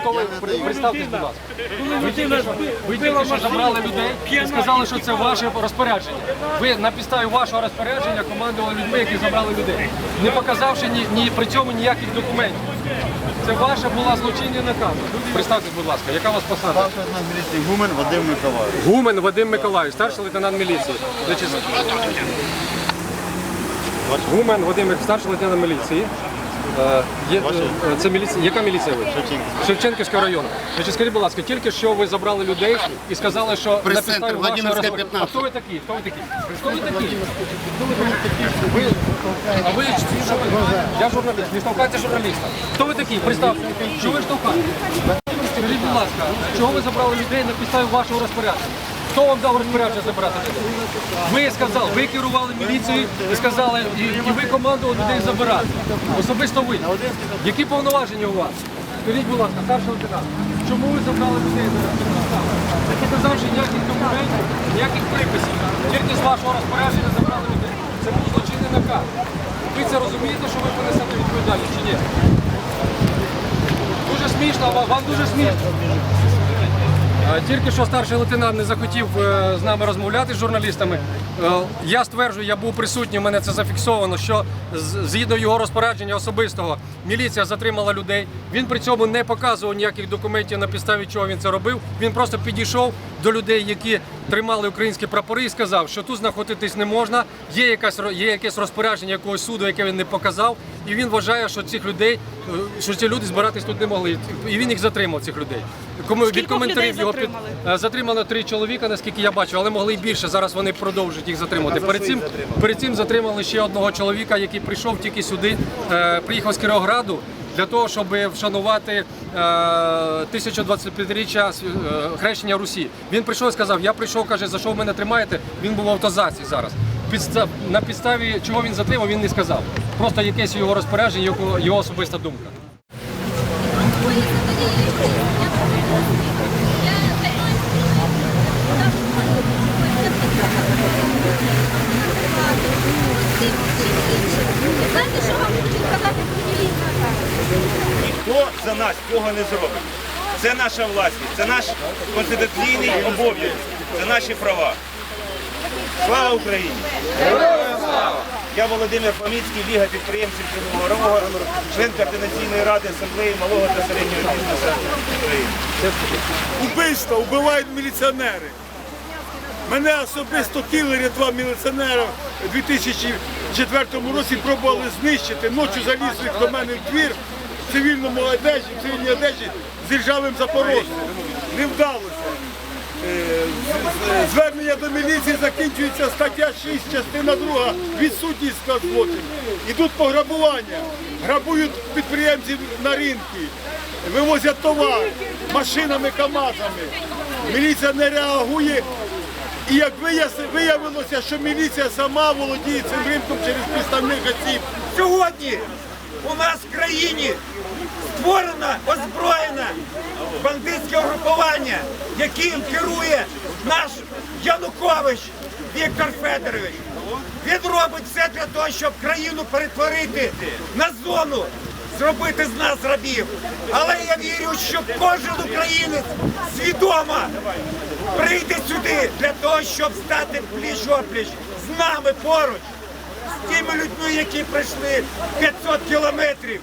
Хто ви? Представтесь, будь ласка. Ви тільки що, забрали людей і сказали, що це ваше розпорядження. Ви на підставі вашого розпорядження командували людьми, які забрали людей, не показавши ні, ні при цьому ніяких документів. Це ваша була злочинна наказ. Представтесь, будь ласка, яка у вас посада? Старший лейтенант міліції Гумен Вадим Миколаївич. Гумен Вадим Миколаївич, старший лейтенант міліції. Значить, Гумен Вадим, старший лейтенант міліції. Е, Є, е, це міліція. Яка міліція ви? Шевченківський. Шевченківського району. Значить, скажіть, будь ласка, тільки що ви забрали людей і сказали, що на підставі вашого 15. А хто ви такі? Хто ви такі? Хто ви такі? Ви, а ви що ви? Я журналіст, не штовхайте журналіста. Хто ви такі? Представте. Що ви штовхаєте? Скажіть, будь ласка, чого ви забрали людей на підставі вашого розпорядження? Хто вам дав розпорядження забрати людей? Ви сказали, ви керували міліцією і сказали, і, і ви командували людей забирати. Особисто ви. Які повноваження у вас? Скажіть, будь ласка, старший лейтенант, чому ви забрали людей зараз? Не показавши ніяких документів, ніяких приписів. Тільки з вашого розпорядження забрали людей. Це був злочинний наказ. Ви це розумієте, що ви понесете відповідальність чи ні? Дуже смішно, вам дуже смішно. Е, Тільки що старший лейтенант не захотів е, з нами розмовляти з журналістами. Е, Я стверджую, я був присутній, у мене це зафіксовано, що згідно його розпорядження особистого міліція затримала людей. Він при цьому не показував ніяких документів на підставі чого він це робив. Він просто підійшов до людей, які тримали українські прапори, і сказав, що тут знаходитись не можна. Є якась є якесь розпорядження якогось суду, яке він не показав, і він вважає, що цих людей, е, що ці люди збиратись тут не могли. І він їх затримав, цих людей. Кому від коментарів його затримали? Е, Затримано три чоловіка, наскільки я бачу, але могли й більше. Зараз вони продовжують їх затримати. Перед цим, перед цим затримали ще одного чоловіка, який прийшов тільки сюди, е, приїхав з Кіровограду для того, щоб вшанувати е, 1025-річчя е, хрещення Русі. Він прийшов і сказав, я прийшов, каже, за що ви мене тримаєте? Він був в автозаці зараз. Підстав, на підставі чого він затримав, він не сказав. Просто якесь його розпорядження, його, його особиста думка. Ніхто за нас цього не зробить. Це наша власність, це наш конституційний обов'язок, це наші права. Слава Україні! Я Володимир Поміцький, Ліга підприємців Кривого Рогу, член координаційної ради асамблеї малого та середнього бізнесу України. Убивства вбивають міліціонери. Мене особисто кілери два міліціонера у 2004 році пробували знищити. Ночі залізли до мене в двір в цивільному одежі, в цивільній одежі з ржавим запорожцем. Не вдалося. Звернення до міліції закінчується стаття 6, частина 2, відсутність злочину. Ідуть пограбування, грабують підприємців на ринки, вивозять товар машинами, КАМАЗами. Міліція не реагує. І як виявилося, що міліція сама володіє цим ринком через підставних осіб. Сьогодні у нас в країні створено озброєне бандитське угрупування, яким керує наш Янукович Віктор Федорович. Він робить все для того, щоб країну перетворити на зону, зробити з нас рабів. Але я вірю, що кожен українець свідомо прийде сюди для того, щоб стати пліч-опліч з нами поруч з тими людьми, які пройшли 500 кілометрів